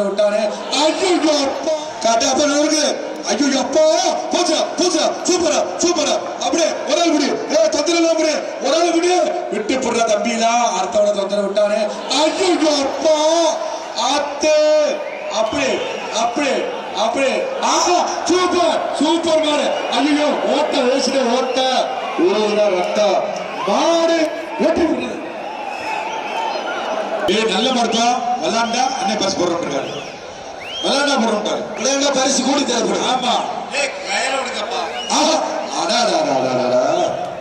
தொந்தரவு விட்டாரு ஐயோ அப்பா. காட்டு அப்ப ஐயோ அப்பா. போச்சா போச்சா. சூப்பரா சூப்பரா. அப்படியே ஒரு ஆள் முடியும் ஏ தொந்தரவு அப்படியே ஒரு ஆள் முடியும் விட்டு போடுற தம்பிலா அடுத்தவனை தொந்தரவு விட்டாரு ஐயோ அப்பா. அத்தே அப்படியே அப்படியே அப்படியே ஆஹா சூப்பர் சூப்பர் மாடு. ஐயோ ஓட்ட வேசிட ஓட்ட. ஊரா ரத்தம். மாடு வெற்றி விடுறது ஏய் நல்ல மாடுப்பா விளாண்டா அண்ணன் பரிசு போடுறோம் விளாண்டா போடுறோம் விளையாண்டா பரிசு கூடி தேவைப்படும் ஆமா.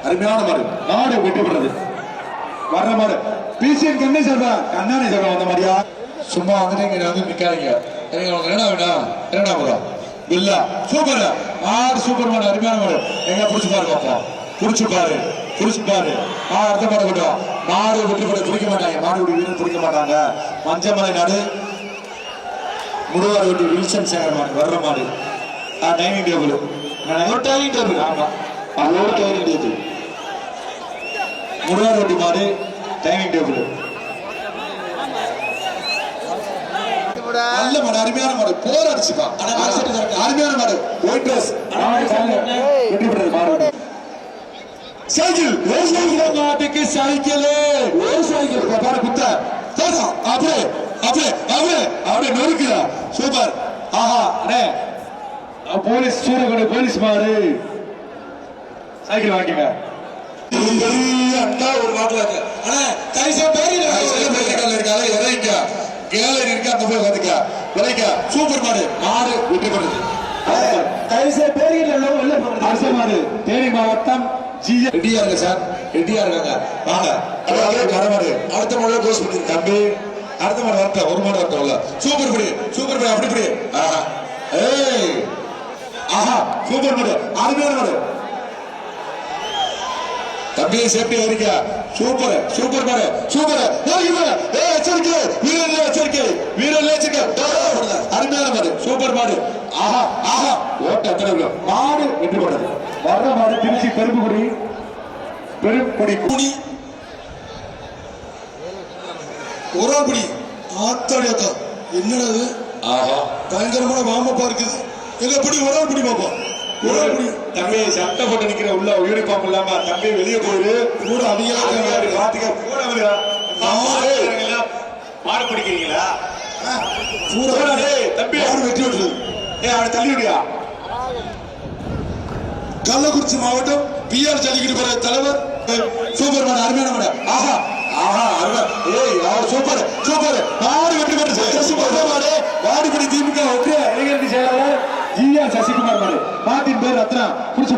அருமையான மாடு. மாடு வெற்றி பெற்றது வர்ற மாடு. பிசிஎன் கண்ணே சொல்றா கண்ணானே சொல்றா வந்த மாதிரியா சும்மா வந்துட்டு இங்க வந்து நிக்காதீங்க. எனக்கு உனக்கு என்னடா வேணும்? என்னடா வரும் இல்ல சூப்பர். மாடு சூப்பர் மாடு அருமையான மாடு. எங்க புடிச்சு பாருங்க அப்பா புடிச்சு பாரு புடிச்சு பாரு ஆ அடுத்த மாடு கொண்டு வா. மாடு வெற்றி பெற பிடிக்க மாட்டாங்க. மாடு விட்டு வீரர் பிடிக்க மாட்டாங்க. மஞ்சமலை நாடு. முடுவார் வெட்டி வில்சன் சேகர் மாடு வர்ற மாடு. Dining table. Dining table. ஆமா. அது ஒரு டைனிங் டேபிள். முடுவார் வெட்டி மாடு டைனிங் டேபிள். நல்ல மாடு அருமையான மாடு. போர் அடிச்சுப்பா. அருமையான மாடு. ஒயிட் ட்ரெஸ் வெற்றி பெற்றது மாடு சைக்கிள் மாட்டுக்கு சைக்கிள் விவசாயிகள் பாரு குத்த தேசா அப்படியே அப்படியே அப்படியே அப்படியே நொறுக்குதா சூப்பர் ஆஹா அண்ணே போலீஸ் சூரகோட போலீஸ் மாடு சைக்கிள் வாங்கிங்க அண்டா ஒரு மாட்டுல இருக்கு அண்ணே கைசா பேரி பேரிக்கல்ல இருக்கால இறங்கிக்க கேலரி இருக்கு அங்க போய் வந்துக்க விளைக்க சூப்பர் மாடு மாடு வெற்றி பெறுது கைசே பேரில் உள்ள அரச மாடு தேனி மாவட்டம் ரெடியா இருங்க சார். ரெடியா இருக்காங்க. வாங்க. அதாவது மரமாடு அடுத்த மாடல க்ளோஸ் பண்ணி தம்பி. அடுத்த மாடு வரட்டும் ஒரு மாடு வரட்டும் இல்ல சூப்பர் படி சூப்பர் படி அப்படி படி. ஆஹா. ஏய். ஆஹா சூப்பர் மாடு. அருமையான மாடு. தம்பி சேஃப்டி இருக்கா சூப்பர் சூப்பர் மாடு. சூப்பர் ஏய் எச்சரிக்கை. வீரர் எச்சரிக்கை. வீரர் எச்சரிக்கை. அருமையான மாடு சூப்பர் மாடு ஆஹா ஆஹா. ஓட்ட அத்தனை மாடு வெற்றி பெறுது வர்ற மாடு திருச்சி பெரும்புகுடி பெரும்புடி குடி. ஒரு ஆள் ஆத்தாடி அத்தா என்னடா ஆஹா. பயங்கரமான மாமப்பா இருக்குது. எங்க பிடி ஒரு ஆள் பிடி பாப்பா. ஒரு ஆள் பிடி தம்பி சட்டை போட்டு நிக்கிற உள்ள யூனிஃபார்ம் இல்லாம தம்பி வெளியே போயிரு. கூட அதிகம் பாத்துக்க கூட மாடு பிடிக்கிறீங்களா? தம்பி. வெற்றி விட்டுருது ஏய் அவனை தள்ளி விடியா கள்ளக்குறிச்சி மாவட்டம் பிஆர் ஜல்லிக்கட்டு போற தலைவர் சூப்பர் மேடம் அருமையான ஆஹா ஆஹா அருமை. ஏய் அவர் சூப்பர் சூப்பர். மாடு வெற்றி பெற்று சசிகுமார் மாடு. மாடுபடி திமுக ஒன்றிய இளைஞரணி செயலாளர்? ஜி ஆர் சசிகுமார் மாடு. மாட்டின் பேர் ரத்னா. புடிச்சு